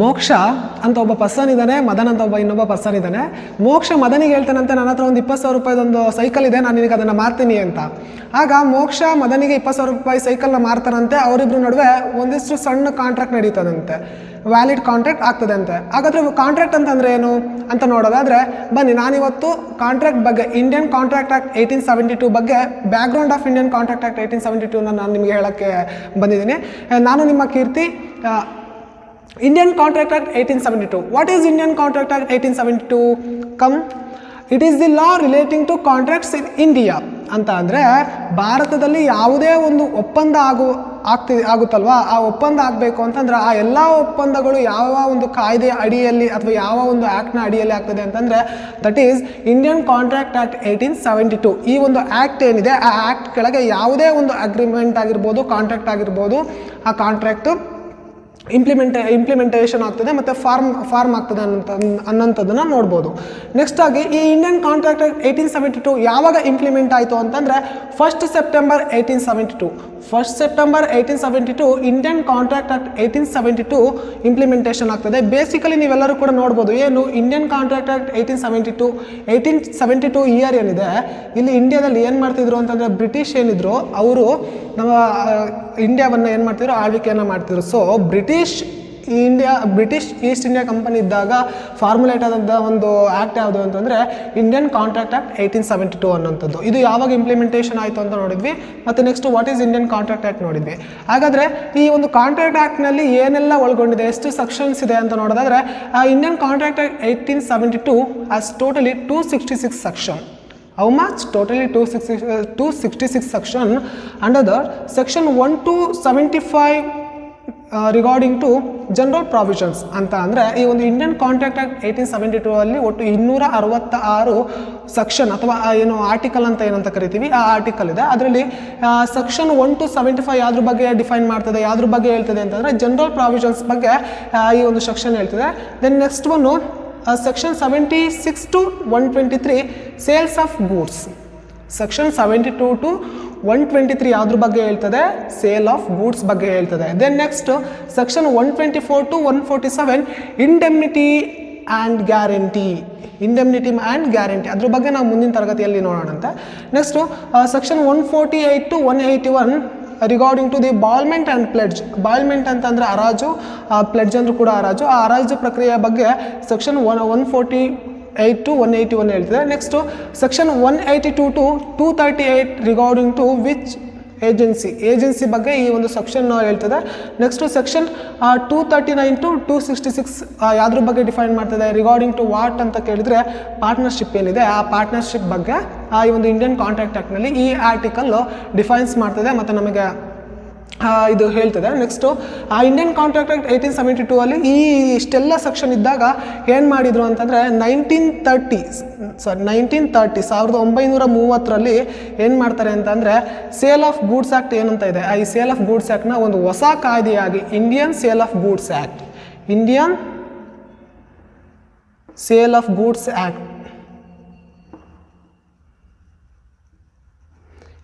ಮೋಕ್ಷ ಅಂತ ಒಬ್ಬ ಪರ್ಸನ್ ಇದ್ದಾನೆ, ಮದನ್ ಅಂತ ಒಬ್ಬ ಇನ್ನೊಬ್ಬ ಪರ್ಸನ್ ಇದ್ದಾನೆ. ಮೋಕ್ಷ ಮದನಿಗೆ ಹೇಳ್ತಾನಂತೆ, ನನ್ನ ಹತ್ರ ಒಂದು ಇಪ್ಪತ್ತು ಸಾವಿರ ರೂಪಾಯಿದೊಂದು ಸೈಕಲ್ ಇದೆ, ನಾನು ನಿನಗೆ ಅದನ್ನು ಮಾರ್ತೀನಿ ಅಂತ. ಆಗ ಮೋಕ್ಷ ಮದನಿಗೆ ಇಪ್ಪತ್ತು ಸಾವಿರ ರೂಪಾಯಿ ಸೈಕಲ್ನ ಮಾರ್ತಾರಂತೆ. ಅವರಿಬ್ಬರ ನಡುವೆ ಒಂದಿಷ್ಟು ಸಣ್ಣ ಕಾಂಟ್ರಾಕ್ಟ್ ನಡೀತದಂತೆ. ವ್ಯಾಲಿಡ್ ಕಾಂಟ್ರಾಕ್ಟ್ ಆಗ್ತದೆ ಅಂತೆ ಹಾಗಾದ್ರೆ ಕಾಂಟ್ರಾಕ್ಟ್ ಅಂತಂದ್ರೆ ಏನು ಅಂತ ನೋಡೋದಾದರೆ, ಬನ್ನಿ, ನಾನಿವತ್ತು ಕಾಂಟ್ರಾಕ್ಟ್ ಬಗ್ಗೆ Indian contract act eighteen seventy two ಬಗ್ಗೆ background of Indian contract act eighteen seventy ಟೂನ ನಾನು ನಿಮಗೆ ಹೇಳೋಕ್ಕೆ ಬಂದಿದ್ದೀನಿ. ನಾನು ನಿಮ್ಮ ಕೀರ್ತಿ ಆ, Indian contract act eighteen seventy two what Act Indian contract act eighteen seventy two come it is the law relating to contracts in India ಅಂತ ಅಂದರೆ ಭಾರತದಲ್ಲಿ ಯಾವುದೇ ಒಂದು ಒಪ್ಪಂದ ಆಗು ಆಗ್ತಿ ಆಗುತ್ತಲ್ವಾ? ಆ ಒಪ್ಪಂದ ಆಗಬೇಕು ಅಂತಂದ್ರೆ ಆ ಎಲ್ಲ ಒಪ್ಪಂದಗಳು ಯಾವ ಒಂದು ಕಾಯ್ದೆ ಅಡಿಯಲ್ಲಿ ಅಥವಾ ಯಾವ ಒಂದು ಆ್ಯಕ್ಟ್ನ ಅಡಿಯಲ್ಲಿ ಆಗ್ತದೆ ಅಂತಂದರೆ that is Indian contract act eighteen seventy two ಈ ಒಂದು ಆ್ಯಕ್ಟ್ ಏನಿದೆ? ಆ ಆ್ಯಕ್ಟ್ ಕೆಳಗೆ ಯಾವುದೇ ಒಂದು ಅಗ್ರಿಮೆಂಟ್ ಆಗಿರ್ಬೋದು ಕಾಂಟ್ರಾಕ್ಟ್ ಆಗಿರ್ಬೋದು ಆ ಕಾಂಟ್ರಾಕ್ಟು ಇಂಪ್ಲಿಮೆಂಟ್ ಇಂಪ್ಲಿಮೆಂಟೇಷನ್ ಆಗ್ತದೆ ಮತ್ತು ಫಾರ್ಮ್ ಫಾರ್ಮ್ ಆಗ್ತದೆ ಅನ್ನಂತ ಅನ್ನೋಂಥದ್ದನ್ನು ನೋಡ್ಬೋದು. ನೆಕ್ಸ್ಟ್ ಆಗಿ ಈ Indian contract eighteen seventy two ಯಾವಾಗ ಇಂಪ್ಲಿಮೆಂಟ್ ಆಯಿತು ಅಂತಂದರೆ first September eighteen seventy two first September eighteen seventy two Indian contract act eighteen seventy two implementation ಆಗ್ತದೆ. ಬೇಸಿಕಲಿ ನೀವೆಲ್ಲರೂ ಕೂಡ ನೋಡ್ಬೋದು ಏನು Indian contract act eighteen seventy two eighteen seventy two year ಏನಿದೆ, ಇಲ್ಲಿ ಇಂಡಿಯಾದಲ್ಲಿ ಏನು ಮಾಡ್ತಿದ್ರು ಅಂತಂದರೆ ಬ್ರಿಟಿಷ್ ಏನಿದ್ರು, ಅವರು ನಮ್ಮ ಇಂಡಿಯಾವನ್ನು ಏನು ಮಾಡ್ತಿದ್ರು, ಆಳ್ವಿಕೆಯನ್ನು ಮಾಡ್ತಿದ್ರು. So British India British East India company ಇದ್ದಾಗ ಫಾರ್ಮುಲೇಟ್ ಆದಂಥ ಒಂದು ಆ್ಯಕ್ಟ್ ಯಾವುದು ಅಂತಂದರೆ Indian contract act eighteen seventy two ಅನ್ನೋಂಥದ್ದು ಇದು ಯಾವಾಗ ಇಂಪ್ಲಿಮೆಂಟೇಷನ್ ಆಯಿತು ಅಂತ ನೋಡಿದ್ವಿ ಮತ್ತು next what is Indian contract act ನೋಡಿದ್ವಿ ಹಾಗಾದರೆ ಈ ಒಂದು ಕಾಂಟ್ರಾಕ್ಟ್ ಆ್ಯಕ್ಟ್ನಲ್ಲಿ ಏನೆಲ್ಲ ಒಳಗೊಂಡಿದೆ ಎಷ್ಟು ಸೆಕ್ಷನ್ಸ್ ಇದೆ ಅಂತ ನೋಡೋದಾದರೆ Indian contract act eighteen seventy two as totally two sixty six section How much? Totally 266, uh, 266 section. Under section one 1 seventy 75 regarding to general provisions ಅಂತ ಅಂದರೆ ಈ ಒಂದು Indian contract act eighteen seventy two ಅಲ್ಲಿ ಒಟ್ಟು ಇನ್ನೂರ ಅರವತ್ತ ಆರು section ಅಥವಾ ಏನು ಆರ್ಟಿಕಲ್ ಅಂತ ಏನಂತ ಕರಿತೀವಿ, ಆ ಆರ್ಟಿಕಲ್ ಇದೆ. ಅದರಲ್ಲಿ section one two seventy five ಯಾವ್ದ್ರ ಬಗ್ಗೆ ಡಿಫೈನ್ ಮಾಡ್ತದೆ, ಯಾವ್ದ್ರ ಬಗ್ಗೆ ಹೇಳ್ತದೆ ಅಂತಂದರೆ ಜನರಲ್ ಪ್ರಾವಿಷನ್ಸ್ ಬಗ್ಗೆ ಈ ಒಂದು ಸೆಕ್ಷನ್ ಹೇಳ್ತದೆ. Then next one section seventy six to one twenty three sales of goods section seventy two to one twenty three ಯಾವ್ದ್ರ ಬಗ್ಗೆ ಹೇಳ್ತದೆ? ಸೇಲ್ ಆಫ್ ಗೂಡ್ಸ್ ಬಗ್ಗೆ ಹೇಳ್ತದೆ. Then next section one twenty four to one forty seven indemnity and guarantee indemnity and guarantee ಅದ್ರ ಬಗ್ಗೆ ನಾವು ಮುಂದಿನ ತರಗತಿಯಲ್ಲಿ ನೋಡೋಣಂತೆ. Next section one forty eight to one eighty one regarding to the bailment and pledge bailment ಅಂತಂದರೆ ಹರಾಜು pledge ಅಂದ್ರೂ ಕೂಡ ಹರಾಜು. ಆ ಹರಾಜು ಪ್ರಕ್ರಿಯೆಯ ಬಗ್ಗೆ section one one forty eight to one eighty one ಹೇಳ್ತಿದೆ next section one eighty two to two thirty eight regarding to which agency agency ಬಗ್ಗೆ ಈ ಒಂದು ಸೆಕ್ಷನ್ ಹೇಳ್ತದೆ next section two thirty nine to two sixty six ಯಾವ್ದ್ರ ಬಗ್ಗೆ define ಮಾಡ್ತದೆ regarding to what ಅಂತ ಕೇಳಿದರೆ partnership ಏನಿದೆ? ಆ ಪಾರ್ಟ್ನರ್ಶಿಪ್ ಬಗ್ಗೆ ಈ ಒಂದು ಇಂಡಿಯನ್ ಕಾಂಟ್ರಾಕ್ಟ್ ಆ್ಯಕ್ಟ್ನಲ್ಲಿ ಈ ಆರ್ಟಿಕಲ್ಲು ಡಿಫೈನ್ಸ್ ಮಾಡ್ತದೆ. ಮತ್ತು ನಮಗೆ ಇದು ಹೇಳ್ತದೆ. ನೆಕ್ಸ್ಟು ಆ Indian contract act eighteen seventy two ಅಲ್ಲಿ ಈ ಇಷ್ಟೆಲ್ಲ ಸೆಕ್ಷನ್ ಇದ್ದಾಗ ಏನು ಮಾಡಿದರು ಅಂತಂದರೆ nineteen thirty sorry nineteen thirty ಸಾವಿರದ ಒಂಬೈನೂರ ಮೂವತ್ತರಲ್ಲಿ ಏನು ಮಾಡ್ತಾರೆ ಅಂತಂದರೆ ಸೇಲ್ ಆಫ್ ಗೂಡ್ಸ್ ಆ್ಯಕ್ಟ್ ಏನಂತ ಇದೆ. ಆ ಈ ಸೇಲ್ ಆಫ್ ಗೂಡ್ಸ್ ಆ್ಯಕ್ಟ್ನ ಒಂದು ಹೊಸ ಕಾಯ್ದೆಯಾಗಿ Indian sale of goods act Indian sale of goods act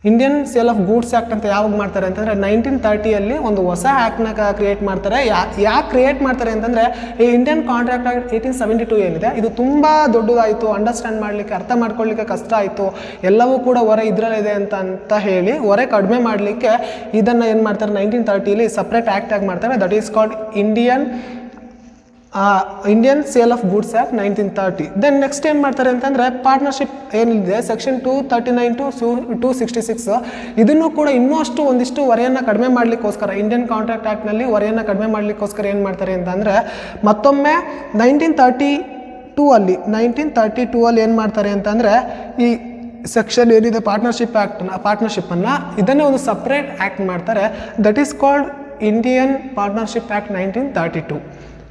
Indian sale of goods act ಅಂತ ಯಾವಾಗ ಮಾಡ್ತಾರೆ ಅಂತಂದರೆ ನೈನ್ಟೀನ್ ತರ್ಟಿಯಲ್ಲಿ ಒಂದು ಹೊಸ ಆ್ಯಕ್ಟ್ನ ಕ್ರಿಯೇಟ್ ಮಾಡ್ತಾರೆ. ಯಾ ಯಾಕೆ ಕ್ರಿಯೇಟ್ ಮಾಡ್ತಾರೆ ಅಂತಂದರೆ ಈ Indian contract act eighteen seventy two ಏನಿದೆ. ಇದು ತುಂಬ ದೊಡ್ಡದಾಯಿತು ಅಂಡರ್ಸ್ಟ್ಯಾಂಡ್ ಮಾಡಲಿಕ್ಕೆ, ಅರ್ಥ ಮಾಡ್ಕೊಳ್ಳಿಕ್ಕೆ ಕಷ್ಟ ಆಯಿತು. ಎಲ್ಲವೂ ಕೂಡ ಹೊರೆ ಇದರಲ್ಲಿದೆ ಅಂತ ಅಂತ ಹೇಳಿ ಹೊರೆ ಕಡಿಮೆ ಮಾಡಲಿಕ್ಕೆ ಇದನ್ನು ಏನು ಮಾಡ್ತಾರೆ? ನೈನ್ಟೀನ್ ತರ್ಟಿಲಿ ಸಪ್ರೇಟ್ ಆ್ಯಕ್ಟ್ ಆಗಿ ಮಾಡ್ತಾರೆ. That is called Indian Indian sale of goods act nineteen thirty then next ಏನು ಮಾಡ್ತಾರೆ ಅಂತಂದರೆ ಪಾರ್ಟ್ನರ್ಶಿಪ್ ಏನಿದೆ? Section two thirty nine to ಸು ಟು ಸಿಕ್ಸ್ಟಿ ಸಿಕ್ಸ್ ಇದನ್ನು ಕೂಡ ಇನ್ನೂ ಅಷ್ಟು ಒಂದಿಷ್ಟು ಹೊರೆಯನ್ನು ಕಡಿಮೆ ಮಾಡಲಿಕ್ಕೋಸ್ಕರ ಇಂಡಿಯನ್ ಕಾಂಟ್ರಾಕ್ಟ್ ಆ್ಯಕ್ಟ್ನಲ್ಲಿ ಹೊರೆಯನ್ನು ಕಡಿಮೆ ಮಾಡಲಿಕ್ಕೋಸ್ಕರ ಏನು ಮಾಡ್ತಾರೆ ಅಂತಂದರೆ, ಮತ್ತೊಮ್ಮೆ ನೈನ್ಟೀನ್ ತರ್ಟಿ ಟೂ ಅಲ್ಲಿ ನೈನ್ಟೀನ್ ತರ್ಟಿ ಟೂ ಅಲ್ಲಿ ಏನು ಮಾಡ್ತಾರೆ ಅಂತಂದರೆ, ಈ ಸೆಕ್ಷನ್ ಏನಿದೆ ಪಾರ್ಟ್ನರ್ಶಿಪ್ ಆ್ಯಕ್ಟ್ನ ಪಾರ್ಟ್ನರ್ಶಿಪ್ಪನ್ನು ಇದನ್ನೇ ಒಂದು ಸಪ್ರೇಟ್ ಆ್ಯಕ್ಟ್ ಮಾಡ್ತಾರೆ. That is called Indian partnership act nineteen thirty two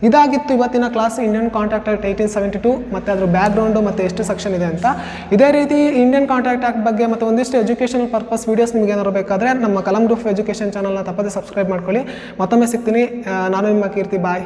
ಇದಾಗಿತ್ತು ಇವತ್ತಿನ class Indian contract act eighteen seventy two ಮತ್ತು ಅದರ ಬ್ಯಾಕ್ಗ್ರೌಂಡು ಮತ್ತು ಎಷ್ಟು ಸೆಕ್ಷನ್ ಇದೆ ಅಂತ. ಇದೇ ರೀತಿ ಇಂಡಿಯನ್ ಕಾಂಟ್ರಾಕ್ಟ್ ಆಕ್ಟ್ ಬಗ್ಗೆ ಮತ್ತು ಒಂದಿಷ್ಟು ಎಜುಕೇಷನಲ್ ಪರ್ಪಸ್ ವೀಡಿಯೋಸ್ ನಿಮಗೆ ಏನಾದ್ರು ಬೇಕಾದರೆ ನಮ್ಮ ಕಲಂ ಗ್ರೂಪ್ ಎಜುಕೇಷನ್ ಚಾನಲ್ನ ತಪ್ಪದೇ ಸಬ್ಸ್ಕ್ರೈಬ್ ಮಾಡ್ಕೊಳ್ಳಿ. ಮತ್ತೊಮ್ಮೆ ಸಿಗ್ತೀನಿ. ನಾನು ನಿಮ್ಮ ಕೀರ್ತಿ. ಬಾಯ್